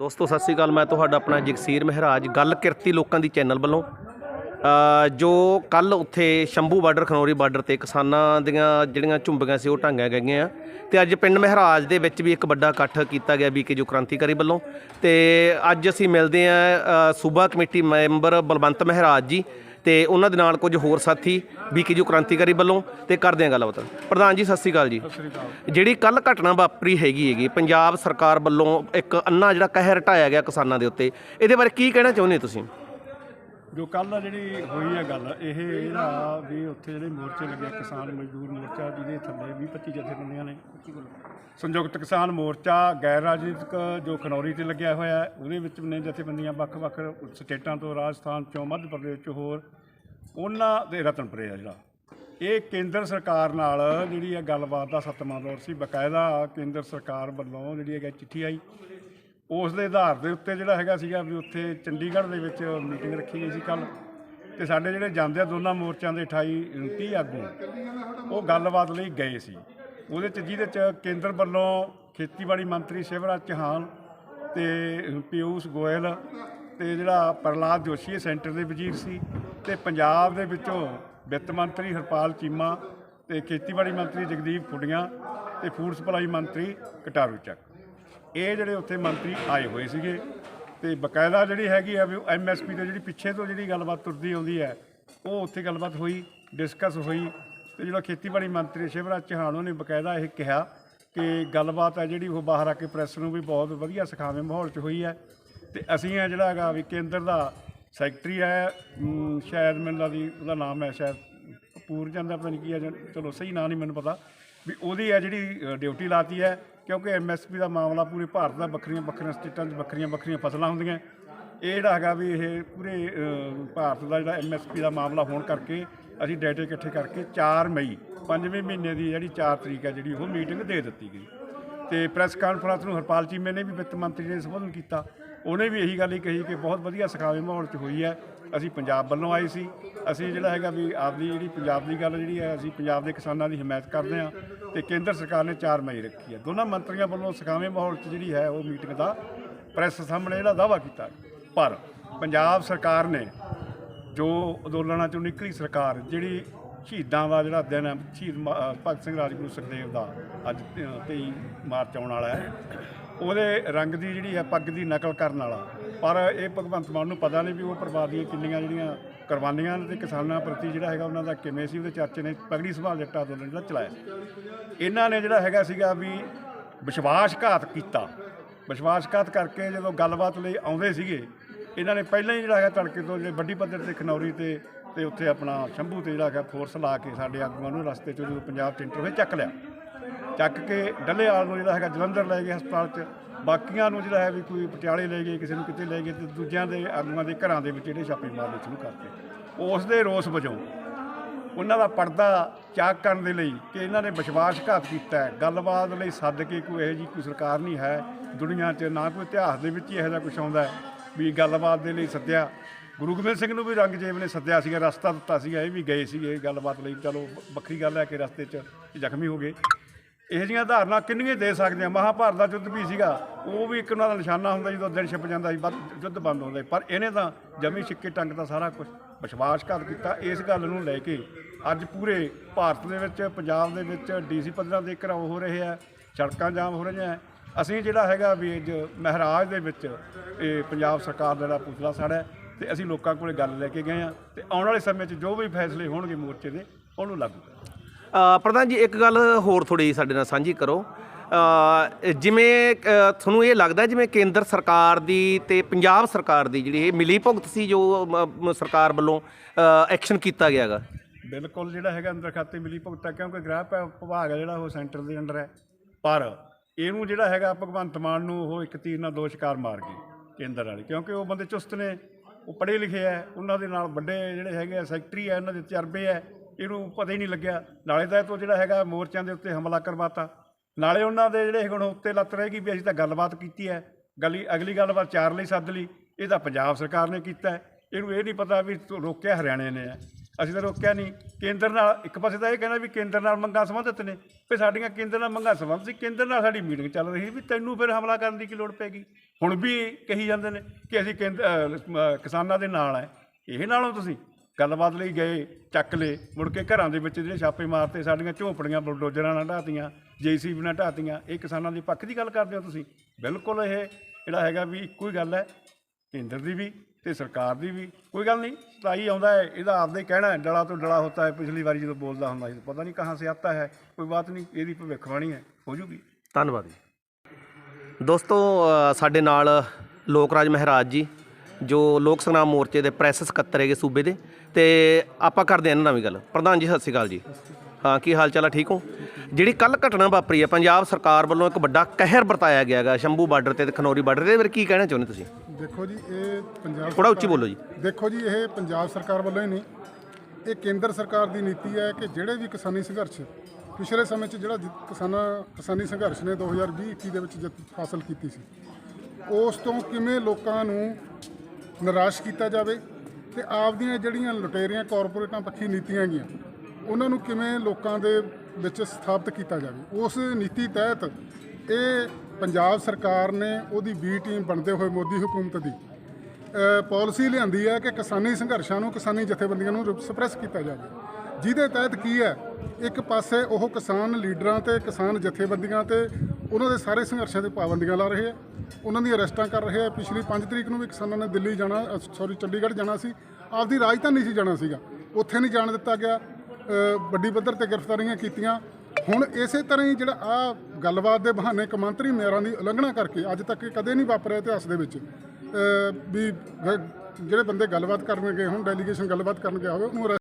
ਦੋਸਤੋ, ਸਤਿ ਸ੍ਰੀ ਅਕਾਲ। ਮੈਂ ਤੁਹਾਡਾ ਆਪਣਾ ਜਗਸੀਰ ਮਹਿਰਾਜ, ਗੱਲ ਕਿਰਤੀ ਲੋਕਾਂ ਦੀ ਚੈਨਲ ਵੱਲੋਂ। ਜੋ ਕੱਲ ਉੱਥੇ ਸ਼ੰਭੂ ਬਾਰਡਰ, ਖਨੌਰੀ ਬਾਰਡਰ ਤੇ ਕਿਸਾਨਾਂ ਦੀਆਂ ਜਿਹੜੀਆਂ ਝੁੰਬੀਆਂ ਸੀ, ਉਹ ਢਾਂਗੀਆਂ ਗਈਆਂ ਤੇ ਅੱਜ ਪਿੰਡ ਮਹਿਰਾਜ ਦੇ ਵਿੱਚ ਵੀ ਇੱਕ ਵੱਡਾ ਇਕੱਠ ਕੀਤਾ ਗਿਆ ਬੀਕੇ ਜੋ ਕ੍ਰਾਂਤੀਕਾਰੀ ਵੱਲੋਂ। ਤੇ ਅੱਜ ਅਸੀਂ ਮਿਲਦੇ ਆਂ ਸੂਬਾ ਕਮੇਟੀ ਮੈਂਬਰ ਬਲਵੰਤ ਮਹਿਰਾਜ ਜੀ। ਤੇ ਉਹਨਾਂ ਦੇ ਨਾਲ ਕੁਝ ਹੋਰ ਸਾਥੀ ਬੀਕੇ ਜੋ ਕ੍ਰਾਂਤੀਕਾਰੀ ਵੱਲੋਂ ਤੇ ਕਰਦੇ ਆਂ ਗੱਲਬਾਤ। ਪ੍ਰਧਾਨ ਜੀ ਸਤਿ ਸ੍ਰੀ ਅਕਾਲ ਜੀ। ਜਿਹੜੀ ਕੱਲ ਘਟਨਾ ਵਾਪਰੀ ਹੈਗੀ ਹੈਗੀ ਪੰਜਾਬ ਸਰਕਾਰ ਵੱਲੋਂ ਇੱਕ ਅੰਨਾ ਜਿਹੜਾ ਕਹਿਰ ਢਾਇਆ ਗਿਆ ਕਿਸਾਨਾਂ ਦੇ ਉੱਤੇ ਇਹਦੇ ਬਾਰੇ ਕੀ ਕਹਿਣਾ ਚਾਹੁੰਦੇ ਤੁਸੀਂ? ਜੋ ਕੱਲ ਜਿਹੜੀ ਹੋਈ ਹੈ ਗੱਲ, ਇਹ ਇਹਦਾ ਵੀ ਉੱਥੇ ਜਿਹੜੇ ਮੋਰਚੇ ਲੱਗੇ ਕਿਸਾਨ ਮਜ਼ਦੂਰ ਮੋਰਚਾ, ਜਿਹਦੇ ਥੱਲੇ 20 25 ਜਥੇਬੰਦੀਆਂ ਨੇ। ਸੰਯੁਕਤ ਕਿਸਾਨ ਮੋਰਚਾ, ਗੈਰ ਰਾਜਨੀਤਿਕ ਜੋ ਖਨੌਰੀ ਤੇ ਲੱਗਿਆ ਹੋਇਆ ਹੈ ਉਹਦੇ ਵਿੱਚ ਨੇ ਜਥੇਬੰਦੀਆਂ ਵੱਖ-ਵੱਖ ਸਟੇਟਾਂ ਤੋਂ, ਰਾਜਸਥਾਨ ਚੋਂ, ਮੱਧ ਪ੍ਰਦੇਸ਼ ਚੋਂ ਹੋਰ। ਉਹਨਾਂ ਦੇ ਰਤਨਪੁਰੇ ਆ ਜਿਹੜਾ। ਇਹ ਕੇਂਦਰ ਸਰਕਾਰ ਨਾਲ ਜਿਹੜੀ ਹੈ ਗੱਲਬਾਤ ਦਾ ਸੱਤਵਾਂ ਦੌਰ ਸੀ, ਬਕਾਇਦਾ ਕੇਂਦਰ ਸਰਕਾਰ ਵੱਲੋਂ ਜਿਹੜੀ ਹੈਗਾ ਚਿੱਠੀ ਆਈ। ਉਸ ਦੇ ਆਧਾਰ ਦੇ ਉੱਤੇ ਜਿਹੜਾ ਹੈਗਾ ਸੀਗਾ ਵੀ ਉੱਥੇ ਚੰਡੀਗੜ੍ਹ ਦੇ ਵਿੱਚ ਮੀਟਿੰਗ ਰੱਖੀ ਗਈ ਸੀ ਕੱਲ ਤੇ ਸਾਡੇ ਜਿਹੜੇ ਜਾਂਦੇ ਆ ਦੋਨਾਂ ਮੋਰਚਿਆਂ ਦੇ 28 30 ਆਗੂ ਉਹ ਗੱਲਬਾਤ ਲਈ ਗਏ ਸੀ। ਉਹਦੇ ਚ ਜਿਹਦੇ ਚ ਕੇਂਦਰ ਵੱਲੋਂ ਖੇਤੀਬਾੜੀ ਮੰਤਰੀ ਸ਼ਿਵਰਾਜ ਚੌਹਾਨ ਤੇ ਪਿਊਸ਼ ਗੋਇਲ ਤੇ ਜਿਹੜਾ ਪ੍ਰਲਾਦ ਜੋਸ਼ੀ ਇਹ ਸੈਂਟਰ ਦੇ ਵਜ਼ੀਰ ਸੀ ਤੇ ਪੰਜਾਬ ਦੇ ਵਿੱਚੋਂ ਵਿੱਤ ਮੰਤਰੀ ਹਰਪਾਲ ਚੀਮਾ ਤੇ ਖੇਤੀਬਾੜੀ ਮੰਤਰੀ ਜਗਦੀਪ ਫੁੱਡੀਆਂ ਤੇ ਫੂਡ ਸਪਲਾਈ ਮੰਤਰੀ ਕਟਾਰੂ ਚੱਕ। ਇਹ ਜਿਹੜੇ ਉੱਥੇ ਮੰਤਰੀ ਆਏ ਹੋਏ ਸੀਗੇ ਤੇ ਬਕਾਇਦਾ ਜਿਹੜੀ ਹੈਗੀ ਆ ਵੀ ਐਮਐਸਪੀ ਤੇ ਜਿਹੜੀ ਪਿੱਛੇ ਤੋਂ ਜਿਹੜੀ ਗੱਲਬਾਤ ਤੁਰਦੀ ਆਉਂਦੀ ਹੈ, ਉਹ ਉੱਥੇ ਗੱਲਬਾਤ ਹੋਈ, ਡਿਸਕਸ ਹੋਈ ਤੇ ਜਿਹੜਾ ਖੇਤੀਬਾੜੀ ਮੰਤਰੀ ਸ਼ਿਵਰਾਜ ਚੌਹਾਨ ਉਹਨੇ ਬਕਾਇਦਾ ਇਹ ਕਿਹਾ ਕਿ ਗੱਲਬਾਤ ਹੈ ਜਿਹੜੀ ਉਹ ਬਾਹਰ ਆ ਕੇ ਪ੍ਰੈਸ ਨੂੰ ਵੀ ਬਹੁਤ ਵਧੀਆ ਸਿਖਾਵੇਂ ਮਾਹੌਲ 'ਚ ਹੋਈ ਹੈ ਤੇ ਅਸੀਂ ਆ ਜਿਹੜਾ ਹੈਗਾ ਵੀ ਕੇਂਦਰ ਦਾ ਸੈਕਟਰੀ ਹੈ ਸ਼ਾਇਦ ਮੈਨੂੰ ਲੱਗਦੀ ਉਹਦਾ ਨਾਮ ਹੈ ਸ਼ਾਇਦ ਪੂਰ ਜਾਂਦਾ ਪਤਾ ਨਹੀਂ ਕੀ ਹੈ ਚਲੋ ਸਹੀ ਨਾਂ ਨਹੀਂ ਮੈਨੂੰ ਪਤਾ। ਵੀ ਉਹਦੀ ਹੈ ਜਿਹੜੀ ਡਿਊਟੀ ਲਾਤੀ ਹੈ, ਕਿਉਂਕਿ ਐਮਐਸਪੀ ਦਾ ਮਾਮਲਾ ਪੂਰੇ ਭਾਰਤ ਦਾ ਵੱਖਰੀਆਂ ਵੱਖਰੀਆਂ ਸਟੇਟਾਂ 'ਚ ਵੱਖਰੀਆਂ ਵੱਖਰੀਆਂ ਫਸਲਾਂ ਹੁੰਦੀਆਂ। ਇਹ ਜਿਹੜਾ ਹੈਗਾ ਵੀ ਇਹ ਪੂਰੇ ਭਾਰਤ ਦਾ ਜਿਹੜਾ ਐਮਐਸਪੀ ਦਾ ਮਾਮਲਾ ਹੋਣ ਕਰਕੇ ਅਸੀਂ ਡਾਟਾ ਇਕੱਠੇ ਕਰਕੇ 4 ਮਈ, ਪੰਜਵੇਂ ਮਹੀਨੇ ਦੀ ਜਿਹੜੀ 4 ਤਰੀਕ ਹੈ ਜਿਹੜੀ ਉਹ ਮੀਟਿੰਗ ਦੇ ਦਿੱਤੀ ਗਈ। ਤੇ ਪ੍ਰੈਸ ਕਾਨਫਰੰਸ ਨੂੰ ਹਰਪਾਲ ਚੀਮੇ ਨੇ ਵੀ ਵਿੱਤ ਮੰਤਰੀ ਨੇ ਸੰਬੋਧਨ ਕੀਤਾ। ਉਹਨੇ ਵੀ ਇਹੀ ਗੱਲ ਹੀ ਕਹੀ ਕਿ ਬਹੁਤ ਵਧੀਆ ਸਿਖਾਵੇ ਮਾਹੌਲ 'ਚ ਹੋਈ ਹੈ। ਅਸੀਂ ਪੰਜਾਬ ਵੱਲੋਂ ਆਏ ਸੀ। ਅਸੀਂ ਜਿਹੜਾ ਹੈਗਾ ਵੀ ਆਪਦੀ ਜਿਹੜੀ ਪੰਜਾਬ ਦੀ ਗੱਲ ਜਿਹੜੀ ਹੈ, ਅਸੀਂ ਪੰਜਾਬ ਦੇ ਕਿਸਾਨਾਂ ਦੀ ਹਮਾਇਤ ਕਰਦੇ ਹਾਂ ਤੇ ਕੇਂਦਰ ਸਰਕਾਰ ਨੇ 4 ਮਈ ਰੱਖੀ ਹੈ। ਦੋਨਾਂ ਮੰਤਰੀਆਂ ਵੱਲੋਂ ਸਿਖਾਵੇਂ ਮਾਹੌਲ 'ਚ ਜਿਹੜੀ ਹੈ, ਉਹ ਮੀਟਿੰਗ ਦਾ ਪ੍ਰੈਸ ਸਾਹਮਣੇ ਜਿਹੜਾ ਦਾਅਵਾ ਕੀਤਾ। ਪਰ ਪੰਜਾਬ ਸਰਕਾਰ ਨੇ ਜੋ ਅੰਦੋਲਨਾਂ ਚੋਂ ਨਿਕਲੀ ਸਰਕਾਰ, ਜਿਹੜੀ ਸ਼ਹੀਦਾਂ ਦਾ ਜਿਹੜਾ ਦਿਨ ਹੈ, ਸ਼ਹੀਦ ਮ- ਭਗਤ ਸਿੰਘ ਰਾਜਗੁਰੂ ਸੁਖਦੇਵ ਦਾ ਅੱਜ 23 ਮਾਰਚ ਆਉਣ ਵਾਲਾ ਹੈ, ਉਹਦੇ ਰੰਗ ਦੀ ਜਿਹੜੀ ਹੈ, ਪੱਗ ਦੀ ਨਕਲ ਕਰਨ ਵਾਲਾ ਪਰ ਇਹ ਭਗਵੰਤ ਮਾਨ ਨੂੰ ਪਤਾ ਨਹੀਂ ਵੀ ਉਹ ਪਰਿਵਾਰ ਦੀਆਂ ਕਿੰਨੀਆਂ ਜਿਹੜੀਆਂ ਕੁਰਬਾਨੀਆਂ ਨੇ ਤੇ ਕਿਸਾਨਾਂ ਪ੍ਰਤੀ ਜਿਹੜਾ ਹੈਗਾ ਉਹਨਾਂ ਦਾ ਕਿਵੇਂ ਸੀ, ਉਹਦੇ ਚਰਚੇ ਨੇ ਪਗੜੀ ਸੰਭਾਲ ਜੱਟਾ ਅੰਦੋਲਨ ਜਿਹੜਾ ਚਲਾਇਆ। ਇਹਨਾਂ ਨੇ ਜਿਹੜਾ ਹੈਗਾ ਸੀਗਾ ਵੀ ਵਿਸ਼ਵਾਸਘਾਤ ਕੀਤਾ। ਵਿਸ਼ਵਾਸਘਾਤ ਕਰਕੇ ਜਦੋਂ ਗੱਲਬਾਤ ਲਈ ਆਉਂਦੇ ਸੀਗੇ, ਇਹਨਾਂ ਨੇ ਪਹਿਲਾਂ ਹੀ ਜਿਹੜਾ ਹੈਗਾ ਤੜਕੇ ਤੋਂ ਜਿਹੜੇ ਵੱਡੀ ਪੱਧਰ ਤੇ ਖਨੌਰੀ ਤੇ ਤੇ ਉੱਥੇ ਆਪਣਾ ਸ਼ੰਭੂ ਤੇ ਜਿਹੜਾ ਹੈਗਾ ਫੋਰਸ ਲਾ ਕੇ ਸਾਡੇ ਆਗੂਆਂ ਨੂੰ ਰਸਤੇ 'ਚੋਂ ਜਦੋਂ ਪੰਜਾਬ 'ਚ ਇੰਟਰ ਹੋਏ ਚੱਕ ਲਿਆ। ਚੱਕ ਕੇ ਡੱਲੇਵਾਲ ਨੂੰ ਜਿਹੜਾ ਹੈਗਾ ਜਲੰਧਰ ਲੈ ਗਏ ਹਸਪਤਾਲ 'ਚ। ਬਾਕੀਆਂ ਨੂੰ ਜਿਹੜਾ ਹੈ ਵੀ ਕੋਈ ਪਟਿਆਲੇ ਲੈ ਗਏ, ਕਿਸੇ ਨੂੰ ਕਿਤੇ ਲੈ ਗਏ ਤੇ ਦੂਜਿਆਂ ਦੇ ਆਗੂਆਂ ਦੇ ਘਰਾਂ ਦੇ ਵਿੱਚ ਜਿਹੜੇ ਛਾਪੇ ਮਾਰਨੇ ਸ਼ੁਰੂ ਕਰਤੇ। ਉਸ ਦੇ ਰੋਸ ਵਜੋਂ ਉਹਨਾਂ ਦਾ ਪਰਦਾ ਚਾਕ ਕਰਨ ਦੇ ਲਈ ਕਿ ਇਹਨਾਂ ਨੇ ਵਿਸ਼ਵਾਸਘਾਤ ਕੀਤਾ ਹੈ। ਗੱਲਬਾਤ ਲਈ ਸੱਦ ਕੇ ਕੋਈ ਇਹੋ ਜਿਹੀ ਕੋਈ ਸਰਕਾਰ ਨਹੀਂ ਹੈ ਦੁਨੀਆ 'ਚ, ਨਾ ਕੋਈ ਇਤਿਹਾਸ ਦੇ ਵਿੱਚ ਹੀ ਇਹੋ ਜਿਹਾ ਕੁਝ ਆਉਂਦਾ ਵੀ ਗੱਲਬਾਤ ਦੇ ਲਈ ਸੱਦਿਆ। ਗੁਰੂ ਗੋਬਿੰਦ ਸਿੰਘ ਨੂੰ ਵੀ ਰੰਗਜੇਬ ਨੇ ਸੱਦਿਆ ਸੀਗਾ, ਰਸਤਾ ਦਿੱਤਾ ਸੀਗਾ, ਇਹ ਵੀ ਗਏ ਸੀਗੇ ਗੱਲਬਾਤ ਲਈ। ਚਲੋ, ਵੱਖਰੀ ਗੱਲ ਹੈ ਕਿ ਰਸਤੇ 'ਚ ਜ਼ਖਮੀ ਹੋ ਗਏ। ਇਹੋ ਜਿਹੀਆਂ ਧਾਰਨਾ ਕਿੰਨੀਆਂ ਦੇ ਸਕਦੇ ਆ? ਮਹਾਭਾਰਤ ਦਾ ਯੁੱਧ ਵੀ ਸੀਗਾ, ਉਹ ਵੀ ਇੱਕ ਉਹਨਾਂ ਦਾ ਨਿਸ਼ਾਨਾ ਹੁੰਦਾ ਜਦੋਂ ਦਿਨ ਛਿਪ ਜਾਂਦਾ ਸੀ ਬਸ ਯੁੱਧ ਬੰਦ ਹੁੰਦਾ। ਸੀ ਪਰ ਇਹਨੇ ਤਾਂ ਜਮੀ ਛਿੱਕੇ ਟੰਗ ਦਾ ਸਾਰਾ ਕੁਝ ਵਿਸ਼ਵਾਸਘਾਤ ਕੀਤਾ। ਇਸ ਗੱਲ ਨੂੰ ਲੈ ਕੇ ਅੱਜ ਪੂਰੇ ਭਾਰਤ ਦੇ ਵਿੱਚ, ਪੰਜਾਬ ਦੇ ਵਿੱਚ ਡੀਸੀ ਪੱਧਰਾਂ ਦੇ ਘਰਾਓ ਹੋ ਰਹੇ ਆ, ਸੜਕਾਂ ਜਾਮ ਹੋ ਰਹੀਆਂ ਅਸੀਂ ਜਿਹੜਾ ਹੈਗਾ ਵੀ ਅੱਜ ਮਹਾਰਾਜ ਦੇ ਵਿੱਚ ਇਹ ਪੰਜਾਬ ਸਰਕਾਰ ਦਾ ਜਿਹੜਾ ਪੁਤਲਾ ਸਾੜਾ ਹੈ ਤੇ ਅਸੀਂ ਲੋਕਾਂ ਕੋਲੇ ਗੱਲ ਲੈ ਕੇ ਗਏ ਆ ਤੇ ਆਉਣ ਵਾਲੇ ਸਮੇਂ 'ਚ ਜੋ ਵੀ ਫੈਸਲੇ ਹੋਣਗੇ ਮੋਰਚੇ ਦੇ, ਉਹਨੂੰ ਲਾਗੂ ਕਰਾਂਗੇ। ਪ੍ਰਧਾਨ ਜੀ, ਇੱਕ ਗੱਲ ਹੋਰ ਥੋੜੀ ਸਾਡੇ ਨਾਲ ਸਾਂਝੀ ਕਰੋ। ਜਿਵੇਂ ਤੁਹਾਨੂੰ ਇਹ ਲੱਗਦਾ ਜਿਵੇਂ ਕੇਂਦਰ ਸਰਕਾਰ ਦੀ ਤੇ ਪੰਜਾਬ ਸਰਕਾਰ ਦੀ ਜਿਹੜੀ ਇਹ ਮਿਲੀ ਭੁਗਤ ਸੀ ਜੋ ਸਰਕਾਰ ਵੱਲੋਂ ਐਕਸ਼ਨ ਕੀਤਾ ਗਿਆਗਾ ਬਿਲਕੁਲ ਜਿਹੜਾ ਹੈਗਾ ਅੰਦਰ ਖਾਤੇ ਮਿਲੀ ਭੁਗਤ ਹੈ, ਕਿਉਂਕਿ ਗ੍ਰਹਿ ਭ- ਵਿਭਾਗ ਹੈ ਜਿਹੜਾ ਉਹ ਸੈਂਟਰ ਦੇ ਅੰਡਰ ਹੈ। ਪਰ ਇਹਨੂੰ ਜਿਹੜਾ ਹੈਗਾ ਭਗਵੰਤ ਮਾਨ ਨੂੰ ਉਹ ਇੱਕ ਤੀਰ ਨਾਲ ਦੋ ਸ਼ਿਕਾਰ ਮਾਰ ਗਏ ਕੇਂਦਰ ਵਾਲੇ, ਕਿਉਂਕਿ ਉਹ ਬੰਦੇ ਚੁਸਤ ਨੇ, ਉਹ ਪੜ੍ਹੇ ਲਿਖੇ ਹੈ, ਉਹਨਾਂ ਦੇ ਨਾਲ ਵੱਡੇ ਜਿਹੜੇ ਹੈਗੇ ਆ, ਸੈਕਟਰੀ ਹੈ, ਉਹਨਾਂ ਦੇ ਤਜਰਬੇ ਹੈ ਇਹਨੂੰ ਪਤਾ ਹੀ ਨਹੀਂ ਲੱਗਿਆ। ਨਾਲੇ ਤਾਂ ਇਹ ਤੋਂ ਜਿਹੜਾ ਹੈਗਾ ਮੋਰਚਿਆਂ ਦੇ ਉੱਤੇ ਹਮਲਾ ਕਰਵਾਤਾ। ਨਾਲੇ ਉਹਨਾਂ ਦੇ ਜਿਹੜੇ ਹੁਣ ਉੱਤੇ ਲੱਤ ਰਹੇਗੀ ਵੀ ਅਸੀਂ ਤਾਂ ਗੱਲਬਾਤ ਕੀਤੀ ਹੈ। ਗਲੀ ਅਗਲੀ ਗੱਲਬਾਤ ਚਾਰ ਲਈ ਸੱਦ ਲਈ। ਇਹ ਤਾਂ ਪੰਜਾਬ ਸਰਕਾਰ ਨੇ ਕੀਤਾ ਇਹਨੂੰ ਇਹ ਨਹੀਂ ਪਤਾ ਵੀ ਰੋਕਿਆ ਹਰਿਆਣੇ ਨੇ ਹੈ ਅਸੀਂ ਤਾਂ ਰੋਕਿਆ ਨਹੀਂ। ਕੇਂਦਰ ਨਾਲ ਇੱਕ ਪਾਸੇ ਤਾਂ ਇਹ ਕਹਿੰਦਾ ਵੀ ਕੇਂਦਰ ਨਾਲ ਮੰਗਾਂ ਸੰਬੰਧਿਤ ਨੇ। ਵੀ ਸਾਡੀਆਂ ਕੇਂਦਰ ਨਾਲ ਮੰਗਾਂ ਸੰਬੰਧ ਸੀ। ਕੇਂਦਰ ਨਾਲ ਸਾਡੀ ਮੀਟਿੰਗ ਚੱਲ ਰਹੀ ਸੀ ਵੀ ਤੈਨੂੰ ਫਿਰ ਹਮਲਾ ਕਰਨ ਦੀ ਕੀ ਲੋੜ ਪੈਗੀ ਹੁਣ ਵੀ ਕਹੀ ਜਾਂਦੇ ਨੇ ਕਿ ਅਸੀਂ ਕੇਂਦਰ ਕਿਸਾਨਾਂ ਦੇ ਨਾਲ ਹੈ। ਇਹ ਨਾਲੋਂ ਤੁਸੀਂ ਗੱਲਬਾਤ ਲਈ ਗਏ, ਚੱਕ ਲਏ। ਮੁੜ ਕੇ ਘਰਾਂ ਦੇ ਵਿੱਚ ਜਿਹੜੇ ਛਾਪੇ ਮਾਰਤੇ, ਸਾਡੀਆਂ ਝੋਂਪੜੀਆਂ, ਬਲਡੋਜਰਾਂ ਨਾਲ ਢਾਤੀਆਂ ਜੇਸੀਬੀ ਨਾਲ ਢਾਤੀਆਂ ਇਹ ਕਿਸਾਨਾਂ ਦੇ ਪੱਖ ਦੀ ਗੱਲ ਕਰਦੇ ਹੋ ਤੁਸੀਂ? ਬਿਲਕੁਲ ਇਹ ਜਿਹੜਾ ਹੈਗਾ ਵੀ ਇੱਕੋ ਹੀ ਗੱਲ ਹੈ। ਕੇਂਦਰ ਦੀ ਵੀ ਤੇ ਸਰਕਾਰ ਦੀ ਵੀ। ਕੋਈ ਗੱਲ ਨਹੀਂ ਸਤਾਈ ਆਉਂਦਾ ਹੈ, ਇਹਦਾ ਆਪਦਾ ਹੀ ਕਹਿਣਾ ਹੈ। ਡਲਾ ਤੋਂ ਡਲਾ ਹੁੰਦਾ ਹੈ, ਪਿਛਲੀ ਵਾਰੀ ਜਦੋਂ ਬੋਲਦਾ ਹੁੰਦਾ ਸੀ, ਪਤਾ ਨਹੀਂ ਕਹਾਂ ਸੇ ਆਤਾ ਹੈ। ਕੋਈ ਬਾਤ ਨਹੀਂ, ਇਹਦੀ ਭਵਿੱਖਬਾਣੀ ਹੈ, ਹੋ ਜੂਗੀ। ਧੰਨਵਾਦ ਜੀ। ਦੋਸਤੋ ਸਾਡੇ ਨਾਲ ਲੋਕਰਾਜ ਮਹਾਰਾਜ ਜੀ ਜੋ ਲੋਕ ਸੰਗਰਾਮ ਮੋਰਚੇ ਦੇ ਪ੍ਰੈਸ ਸਕੱਤਰ ਹੈਗੇ ਸੂਬੇ ਦੇ ਤੇ ਆਪਾਂ ਕਰਦੇ ਹਾਂ ਇਹਨਾਂ ਨਾਲ ਵੀ ਗੱਲ। ਪ੍ਰਧਾਨ ਜੀ ਸਤਿ ਸ਼੍ਰੀ ਅਕਾਲ ਜੀ। ਹਾਂ ਕੀ ਹਾਲ ਚਾਲ ਆ? ਠੀਕ ਹੋ? ਜਿਹੜੀ ਕੱਲ ਘਟਨਾ ਵਾਪਰੀ ਹੈ ਪੰਜਾਬ ਸਰਕਾਰ ਵੱਲੋਂ ਇੱਕ ਵੱਡਾ ਕਹਿਰ ਵਰਤਾਇਆ ਗਿਆ ਹੈਗਾ ਸ਼ੰਭੂ ਬਾਰਡਰ ਤੇ ਖਨੌਰੀ ਬਾਰਡਰ ਤੇ ਬਾਰੇ ਕੀ ਕਹਿਣਾ ਚਾਹੁੰਦੇ ਤੁਸੀਂ? ਦੇਖੋ ਜੀ ਇਹ ਪੰਜਾਬ ਥੋੜਾ ਉੱਚੀ ਬੋਲੋ ਜੀ। ਦੇਖੋ ਜੀ ਇਹ ਪੰਜਾਬ ਸਰਕਾਰ ਵੱਲੋਂ ਹੀ ਨਹੀਂ ਇਹ ਕੇਂਦਰ ਸਰਕਾਰ ਦੀ ਨੀਤੀ ਹੈ ਕਿ ਜਿਹੜੇ ਵੀ ਕਿਸਾਨੀ ਸੰਘਰਸ਼ ਪਿਛਲੇ ਸਮੇਂ 'ਚ ਜਿਹੜਾ ਕਿਸਾਨਾਂ ਕਿਸਾਨੀ ਸੰਘਰਸ਼ ਨੇ 2020-21 ਦੇ ਵਿੱਚ ਜਿੱਤ ਹਾਸਲ ਕੀਤੀ ਸੀ ਉਸ ਤੋਂ ਕਿਵੇਂ ਲੋਕਾਂ ਨੂੰ ਨਿਰਾਸ਼ ਕੀਤਾ ਜਾਵੇ ਤੇ ਆਪਦੀਆਂ ਜਿਹੜੀਆਂ ਲੁਟੇਰੀਆਂ ਕਾਰਪੋਰੇਟਾਂ ਪੱਖੀ ਨੀਤੀਆਂ ਹੈਗੀਆਂ ਉਹਨਾਂ ਨੂੰ ਕਿਵੇਂ ਲੋਕਾਂ ਦੇ ਵਿੱਚ ਸਥਾਪਿਤ ਕੀਤਾ ਜਾਵੇ? ਉਸ ਨੀਤੀ ਤਹਿਤ ਇਹ ਪੰਜਾਬ ਸਰਕਾਰ ਨੇ ਉਹਦੀ ਬੀ ਟੀਮ ਬਣਦੇ ਹੋਏ ਮੋਦੀ ਹਕੂਮਤ ਦੀ ਅ, ਪਾਲਿਸੀ ਲਿਆਂਦੀ ਹੈ ਕਿ ਕਿਸਾਨੀ ਸੰਘਰਸ਼ਾਂ ਨੂੰ ਕਿਸਾਨੀ ਜਥੇਬੰਦੀਆਂ ਨੂੰ ਸਪਰੈਸ ਕੀਤਾ ਜਾਵੇ। ਜਿਹਦੇ ਤਹਿਤ ਕੀ ਹੈ? ਇੱਕ ਪਾਸੇ ਉਹ ਕਿਸਾਨ ਲੀਡਰਾਂ ਤੇ ਕਿਸਾਨ ਜਥੇਬੰਦੀਆਂ ਤੇ ਉਹਨਾਂ ਦੇ ਸਾਰੇ ਸੰਘਰਸ਼ਾਂ ਤੇ ਪਾਬੰਦੀਆਂ ਲਾ ਰਹੇ ਆ। ਉਹਨਾਂ ਦੀਆਂ ਅਰੈਸਟਾਂ ਕਰ ਰਹੇ ਆ। ਪਿਛਲੀ 5 ਤਰੀਕ ਨੂੰ ਵੀ ਕਿਸਾਨਾਂ ਨੇ ਦਿੱਲੀ ਜਾਣਾ ਸੌਰੀ ਚੰਡੀਗੜ੍ਹ ਜਾਣਾ ਸੀ। ਆਪਦੀ ਰਾਜਧਾਨੀ ਸੀ ਜਾਣਾ ਸੀਗਾ। ਉੱਥੇ ਨਹੀਂ ਜਾਣ ਦਿੱਤਾ ਗਿਆ। ਵੱਡੀ ਪੱਧਰ ਤੇ ਗ੍ਰਿਫਤਾਰੀਆਂ ਕੀਤੀਆਂ। ਹੁਣ ਇਸੇ ਤਰ੍ਹਾਂ ਹੀ ਜਿਹੜਾ ਆ ਗੱਲਬਾਤ ਦੇ ਬਹਾਨੇ ਕਮਾਂਤਰੀ ਮਿਆਰਾਂ ਦੀ ਉਲੰਘਣਾ ਕਰਕੇ ਅੱਜ ਤੱਕ ਇਹ ਕਦੇ ਨਹੀਂ ਵਾਪਰਿਆ ਇਤਿਹਾਸ ਦੇ ਵਿੱਚ। ਵੀ ਜਿਹੜੇ ਬੰਦੇ ਗੱਲਬਾਤ ਕਰਨ ਗਏ ਹੁਣ ਡੈਲੀਗੇਸ਼ਨ ਗੱਲਬਾਤ ਕਰਨ ਗਿਆ ਹੋਵੇ, ਉਹਨੂੰ